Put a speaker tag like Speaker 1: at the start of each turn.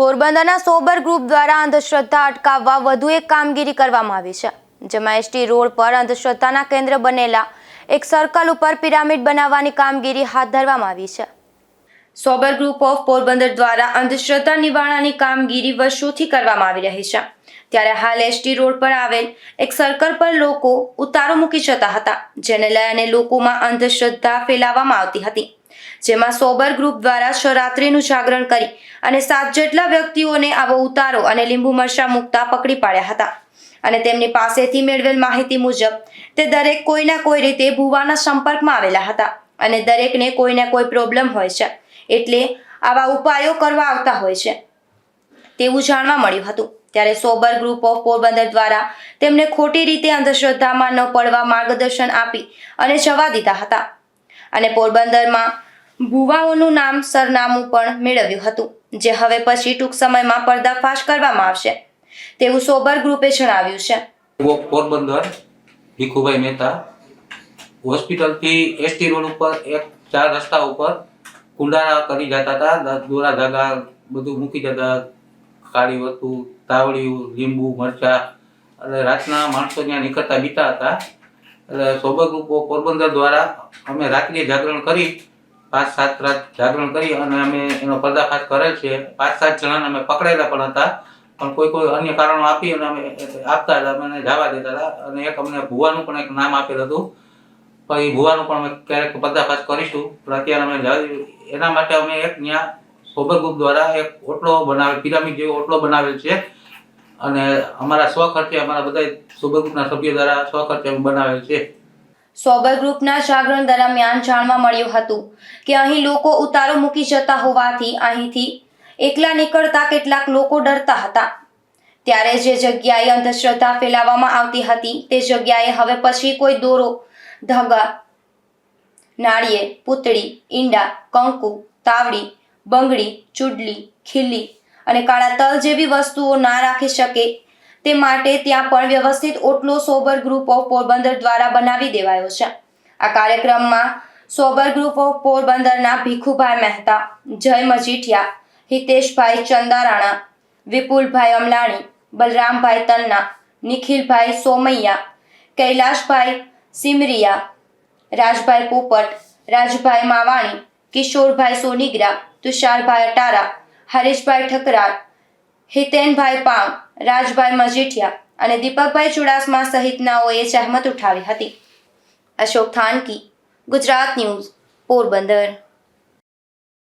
Speaker 1: પોરબંદરના sober group દ્વારા અંધશ્રદ્ધા અટકાવવા વધુ એક કામગીરી કરવામાં આવી છે, જેમાં એસટી રોડ પર અંધશ્રદ્ધાના કેન્દ્ર બનેલા એક સર્કલ ઉપર પિરામિડ બનાવવાની કામગીરી હાથ ધરવામાં આવી છે. સોબર ગ્રુપ ઓફ પોરબંદર દ્વારા અંધશ્રદ્ધા નિવારણની કામગીરી વર્ષોથી કરવામાં આવી રહી છે. ત્યારે હાલ એસટી રોડ પર આવેલ એક સર્કલ પર લોકો ઉતારો મૂકી જતા હતા, જેને લઈને લોકોમાં અંધશ્રદ્ધા ફેલાવવામાં આવતી હતી. જેમાં સોબર ગ્રુપ દ્વારા શરાત્રીનું જાગરણ કરી અને સાત જેટલા વ્યક્તિઓને આવો ઉતારો અને લીંબુ મરચા મૂકતા પકડી પાડ્યા હતા. અને તેમની પાસેથી મેળવેલ માહિતી મુજબ, તે દરેક કોઈના કોઈ રીતે ભુવાના સંપર્કમાં આવેલા હતા અને દરેકને કોઈને કોઈ પ્રોબ્લેમ હોય છે, એટલે આવા ઉપાયો કરવા આવતા હોય છે. તેવું જાણવા મળ્યું હતું. ત્યારે સોબર ગ્રુપ ઓફ પોરબંદર દ્વારા તેમને ખોટી રીતે અંધશ્રદ્ધામાં ન પડવા માર્ગદર્શન આપી અને જવા દીધા હતા. અને પોરબંદરમાં ભુવાઓનું નામ સરનામું પણ મેળવ્યું હતું, જે હવે પછી ટૂંક સમયમાં પર્દાફાશ કરવામાં આવશે. તેવું સોબર ગ્રુપે જણાવ્યું છે.
Speaker 2: પોરબંદર, ભીખુભાઈ મહેતા, હોસ્પિટલથી એસટી રોડ ઉપર એક ચાર રસ્તા ઉપર કુંડારા કરી જતા હતા. દોરા ધાગા બધું મૂકી જતા કાળી હતું તાવડિયું, લીંબુ, મરચા એટલે રાતના માણસો ત્યાં નીકળતા બીતા હતા. એટલે સોબર ગ્રુપો પોરબંદર દ્વારા અમે રાત્રિ જાગરણ કરી પાંચ, સાત રાત જાગરણ કરી અને અમે એનો પર્દાફાશ કરેલ છે. પાંચ, સાત જણાને અમે પકડેલા પણ હતા. પણ કોઈ કોઈ અન્ય કારણો આપી અને અમે આપતા હતા અમે જવા દેતા હતા. અને એક અમને ભુવાનું પણ એક નામ આપેલ હતું. એ ભુવાનું પણ અમે ક્યારેક પર્દાફાશ કરીશું. પણ અત્યારે અમે એના માટે અમે એક ત્યાં સોબર ગ્રુપ દ્વારા એક ઓટલો બનાવેલ, પિરામિડ જેવો ઓટલો બનાવેલ છે. અને અમારા સ્વખર્ચે અમારા બધા સોબર ગ્રુપના સભ્યો દ્વારા સ્વખર્ચે બનાવેલ છે.
Speaker 1: સોબર ગ્રુપના જાગરણ દરમિયાન જાણવા મળ્યું હતું કે અહીં લોકો ઉતારો મૂકી જતા હોવાથી અહીંથી એકલા નીકળતા કેટલાક લોકો ડરતા હતા. ત્યારે જે જગ્યાએ અંધશ્રદ્ધા ફેલાવવામાં આવતી હતી તે જગ્યાએ હવે પછી કોઈ દોરો ધગા નાળીએ પૂતળી, ઈંડા, કંકુ, તાવડી, બંગડી, ચૂડલી, ખીલી અને કાળા તલ જેવી વસ્તુઓ ના રાખી શકે તે માટે ત્યાં પણ વ્યવસ્થિત ઓટલો સોબર ગ્રુપ ઓફ પોરબંદર દ્વારા બનાવી દેવાયો છે. આ કાર્યક્રમમાં સોબર ગ્રુપ ઓફ પોરબંદરના ભીખુભાઈ મહેતા, જય મજીઠિયા, હિતેશભાઈ ચંદારાણા, વિપુલભાઈ અમલાણી, બલરામભાઈ તન્ના, નિખિલભાઈ સોમૈયા, કૈલાશભાઈ સિમરિયા, રાજભાઈ પોપટ, રાજભાઈ માવાણી, કિશોરભાઈ સોનીગ્રા, તુષારભાઈ અટારા, હરીશભાઈ ઠકરાર હિતેનભાઈ પામ રાજભાઈ મજીઠિયા અને દીપકભાઈ ચુડાસમા સહિતનાઓએ જહેમત ઉઠાવી હતી. અશોક થાનકી, ગુજરાત ન્યૂઝ, પોરબંદર.